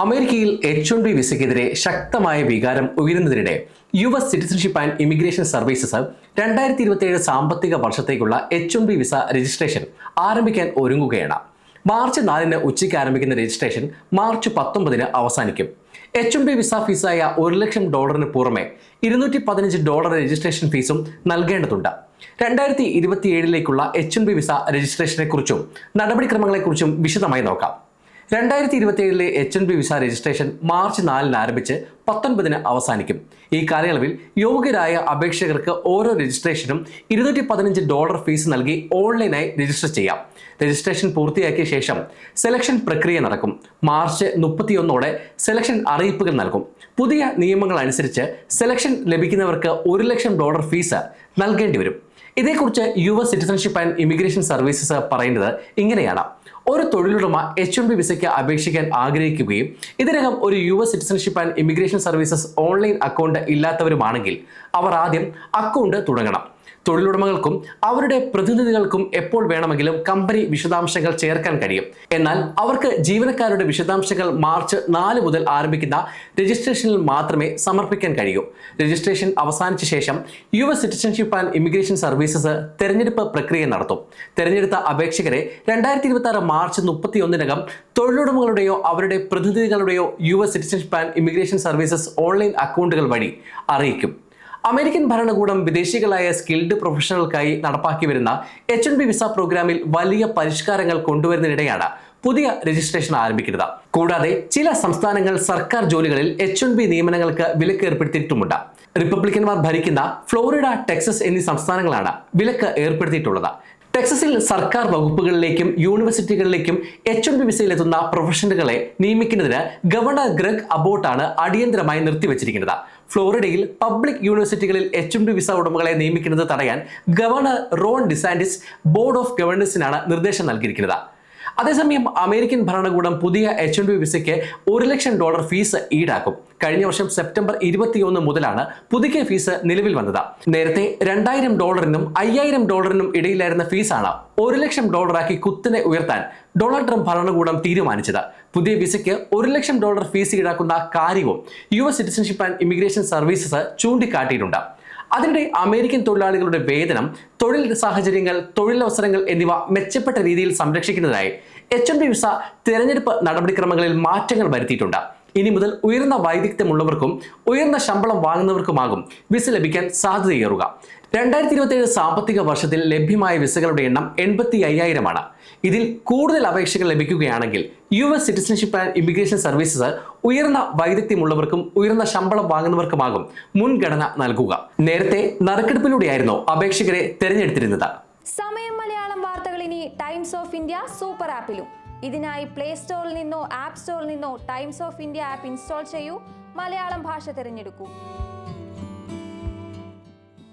അമേരിക്കയിൽ H one B വിസയ്ക്കെതിരെ ശക്തമായ വികാരം ഉയരുന്നതിനിടെ U S citizenship and immigration services രണ്ടായിരത്തി ഇരുപത്തിയേഴ് സാമ്പത്തിക വർഷത്തേക്കുള്ള H one B visa registration ആരംഭിക്കാൻ ഒരുങ്ങുകയാണ്. മാർച്ച് നാലിന് ഉച്ചയ്ക്ക് ആരംഭിക്കുന്ന രജിസ്ട്രേഷൻ മാർച്ച് പത്തൊമ്പതിന് അവസാനിക്കും. എച്ച് എം ബി വിസ ഫീസായ ഒരു ലക്ഷം ഡോളറിന് പുറമെ ഇരുന്നൂറ്റി പതിനഞ്ച് ഡോളർ രജിസ്ട്രേഷൻ ഫീസും നൽകേണ്ടതുണ്ട്. രണ്ടായിരത്തി ഇരുപത്തിയേഴിലേക്കുള്ള എച്ച് എം ബി വിസ രജിസ്ട്രേഷനെക്കുറിച്ചും നടപടിക്രമങ്ങളെക്കുറിച്ചും വിശദമായി നോക്കാം. രണ്ടായിരത്തി ഇരുപത്തിയേഴിലെ H N B visa registration March നാലിന് ആരംഭിച്ച് പത്തൊൻപതിന് അവസാനിക്കും. ഈ കാലയളവിൽ യോഗ്യരായ അപേക്ഷകർക്ക് ഓരോ രജിസ്ട്രേഷനും ഇരുന്നൂറ്റി പതിനഞ്ച് ഡോളർ ഫീസ് നൽകി ഓൺലൈനായി രജിസ്റ്റർ ചെയ്യാം. രജിസ്ട്രേഷൻ പൂർത്തിയാക്കിയ ശേഷം സെലക്ഷൻ പ്രക്രിയ നടക്കും. മാർച്ച് മുപ്പത്തിയൊന്നോടെ സെലക്ഷൻ അറിയിപ്പുകൾ നൽകും. പുതിയ നിയമങ്ങൾ അനുസരിച്ച് സെലക്ഷൻ ലഭിക്കുന്നവർക്ക് ഒരു ലക്ഷം ഡോളർ ഫീസ് നൽകേണ്ടി വരും. ഇതേക്കുറിച്ച് U S citizenship and immigration services പറയുന്നത് ഇങ്ങനെയാണ്. ഒരു തൊഴിലുടമ എച്ച് എം ബി വിസയ്ക്ക് അപേക്ഷിക്കാൻ ആഗ്രഹിക്കുകയും ഇതിനകം ഒരു U S citizenship and immigration services online account ഇല്ലാത്തവരുമാണെങ്കിൽ അവർ ആദ്യം അക്കൗണ്ട് തുടങ്ങണം. തൊഴിലുടമകൾക്കും അവരുടെ പ്രതിനിധികൾക്കും എപ്പോൾ വേണമെങ്കിലും കമ്പനി വിശദാംശങ്ങൾ ചേർക്കാൻ കഴിയും. എന്നാൽ അവർക്ക് ജീവനക്കാരുടെ വിശദാംശങ്ങൾ മാർച്ച് നാല് മുതൽ ആരംഭിക്കുന്ന രജിസ്ട്രേഷനിൽ മാത്രമേ സമർപ്പിക്കാൻ കഴിയൂ. രജിസ്ട്രേഷൻ അവസാനിച്ച ശേഷം U S citizenship and immigration services തെരഞ്ഞെടുപ്പ് പ്രക്രിയ നടത്തും. തെരഞ്ഞെടുത്ത അപേക്ഷകരെ രണ്ടായിരത്തി ഇരുപത്തി ആറ് മാർച്ച് മുപ്പത്തി ഒന്നിനകം തൊഴിലുടമകളുടെയോ അവരുടെ പ്രതിനിധികളുടെയോ U S citizenship and immigration services online അക്കൗണ്ടുകൾ വഴി അറിയിക്കും. അമേരിക്കൻ ഭരണകൂടം വിദേശികളായ സ്കിൽഡ് പ്രൊഫഷണൽക്കായി നടപ്പാക്കി വരുന്ന എച്ച് എൻ ബി വിസ പ്രോഗ്രാമിൽ വലിയ പരിഷ്കാരങ്ങൾ കൊണ്ടുവരുന്നതിനിടെയാണ് പുതിയ രജിസ്ട്രേഷൻ ആരംഭിക്കുന്നത്. കൂടാതെ ചില സംസ്ഥാനങ്ങൾ സർക്കാർ ജോലികളിൽ എച്ച് എൻ ബി നിയമനങ്ങൾക്ക് വിലക്ക് ഏർപ്പെടുത്തിയിട്ടുമുണ്ട്. റിപ്പബ്ലിക്കന്മാർ ഭരിക്കുന്ന ഫ്ലോറിഡ ടെക്സസ് എന്നീ സംസ്ഥാനങ്ങളാണ് വിലക്ക് ഏർപ്പെടുത്തിയിട്ടുള്ളത്. ടെക്സസിൽ സർക്കാർ വകുപ്പുകളിലേക്കും യൂണിവേഴ്സിറ്റികളിലേക്കും എച്ച് എൻ ബി വിസയിലെത്തുന്ന പ്രൊഫഷണലുകളെ നിയമിക്കുന്നതിന് ഗവർണർ ഗ്രഗ് അബോട്ടാണ് അടിയന്തരമായി നിർത്തിവച്ചിരിക്കുന്നത്. ഫ്ലോറിഡയിൽ പബ്ലിക് യൂണിവേഴ്സിറ്റികളിൽ എച്ച് എം ഡി വിസ ഉടമകളെ നിയമിക്കുന്നത് തടയാൻ governor Ron DeSantis board of ഗവർണൻസിനാണ് നിർദ്ദേശം നൽകിയിരിക്കുന്നത്. അതേസമയം അമേരിക്കൻ ഭരണകൂടം പുതിയ എച്ച് എൻ വിസയ്ക്ക് ഒരു ലക്ഷം ഡോളർ ഫീസ് ഈടാക്കും. കഴിഞ്ഞ വർഷം സെപ്റ്റംബർ ഇരുപത്തിയൊന്ന് മുതലാണ് പുതുക്കിയ ഫീസ് നിലവിൽ വന്നത്. നേരത്തെ രണ്ടായിരം ഡോളറിനും അയ്യായിരം ഡോളറിനും ഇടയിലായിരുന്ന ഫീസാണ് ഒരു ലക്ഷം ഡോളറാക്കി കുത്തിനെ ഉയർത്താൻ ഡൊണാൾഡ് ട്രംപ് ഭരണകൂടം തീരുമാനിച്ചത്. പുതിയ വിസയ്ക്ക് ഒരു ലക്ഷം ഡോളർ ഫീസ് ഈടാക്കുന്ന കാര്യവും U S citizenship and immigration services ചൂണ്ടിക്കാട്ടിയിട്ടുണ്ട്. അതിനിടെ അമേരിക്കൻ തൊഴിലാളികളുടെ വേതനം തൊഴിൽ സാഹചര്യങ്ങൾ തൊഴിലവസരങ്ങൾ എന്നിവ മെച്ചപ്പെട്ട രീതിയിൽ സംരക്ഷിക്കുന്നതിനായി എച്ച് എം ബി വിസ തിരഞ്ഞെടുപ്പ് നടപടിക്രമങ്ങളിൽ മാറ്റങ്ങൾ വരുത്തിയിട്ടുണ്ട്. ഇനി മുതൽ ഉയർന്ന വൈദഗ്ധ്യമുള്ളവർക്കും ഉയർന്ന ശമ്പളം വാങ്ങുന്നവർക്കുമാകും വിസ ലഭിക്കാൻ സാധ്യതയേറുക. രണ്ടായിരത്തി ഇരുപത്തിയേഴ് സാമ്പത്തിക വർഷത്തിൽ ലഭ്യമായ വിസകളുടെ എണ്ണം എൺപത്തി അയ്യായിരമാണ് ഇതിൽ കൂടുതൽ അപേക്ഷകൾ ലഭിക്കുകയാണെങ്കിൽ U S citizenship and immigration services ഉയർന്ന വൈദഗ്ധ്യമുള്ളവർക്കും ഉയർന്ന ശമ്പളം വാങ്ങുന്നവർക്കുമാകും മുൻഗണന നൽകുക. നേരത്തെ നറുക്കെടുപ്പിലൂടെയായിരുന്നു അപേക്ഷകരെ തെരഞ്ഞെടുത്തിരുന്നത്. സമയം മലയാളം വാർത്തകൾ ഇനി ടൈംസ് ഓഫ് ഇന്ത്യ സൂപ്പർ ആപ്പിലും. ഇതിനായി പ്ലേ സ്റ്റോറിൽ നിന്നോ ആപ്പ് സ്റ്റോറിൽ നിന്നോ Times of India app install ചെയ്യൂ. മലയാളം ഭാഷ തിരഞ്ഞെടുക്കൂ.